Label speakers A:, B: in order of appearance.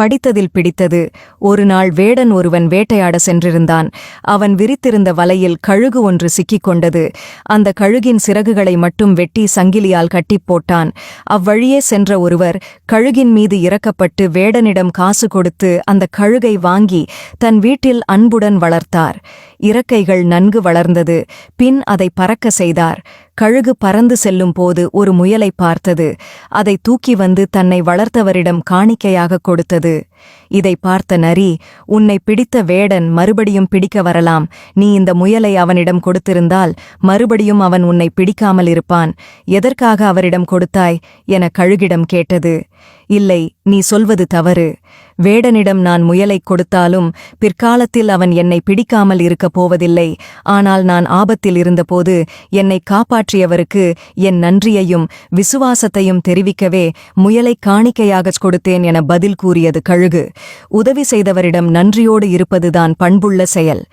A: படித்ததில் பிடித்தது. ஒரு நாள் வேடன் ஒருவன் வேட்டையாட சென்றிருந்தான். அவன் விரித்திருந்த வலையில் கழுகு ஒன்று சிக்கிக் கொண்டது. அந்த கழுகின் சிறகுகளை மட்டும் வெட்டி சங்கிலியால் கட்டிப் போட்டான். அவ்வழியே சென்ற ஒருவர் கழுகின் மீது இறக்கப்பட்டு வேடனிடம் காசு கொடுத்து அந்த கழுகை வாங்கி தன் வீட்டில் அன்புடன் வளர்த்தார். இறக்கைகள் நன்கு வளர்ந்தது. பின் அதை பறக்க செய்தார். கழுகு பறந்து செல்லும் போது ஒரு முயலை பார்த்தது. அதை தூக்கி வந்து தன்னை வளர்த்தவரிடம் காணிக்கையாக கொடுத்தது. இதை பார்த்த நரி உன்னை பிடித்த வேடன் மறுபடியும் பிடிக்க வரலாம். நீ இந்த முயலை அவனிடம் கொடுத்திருந்தால் மறுபடியும் அவன் உன்னை பிடிக்காமல் இருப்பான். எதற்காக அவரிடம் கொடுத்தாய்? என கழுகிடம் கேட்டது. இல்லை நீ சொல்வது தவறு. வேடனிடம் நான் முயலைக் கொடுத்தாலும் பிற்காலத்தில் அவன் என்னை பிடிக்காமல் இருக்கப் போவதில்லை. ஆனால் நான் ஆபத்தில் இருந்தபோது என்னை காப்பாற்றியவருக்கு என் நன்றியையும் விசுவாசத்தையும் தெரிவிக்கவே முயலைக் காணிக்கையாகச் கொடுத்தேன் என பதில் கூறியது கழுகு. உதவி செய்தவரிடம் நன்றியோடு இருப்பதுதான் பண்புள்ள செயல்.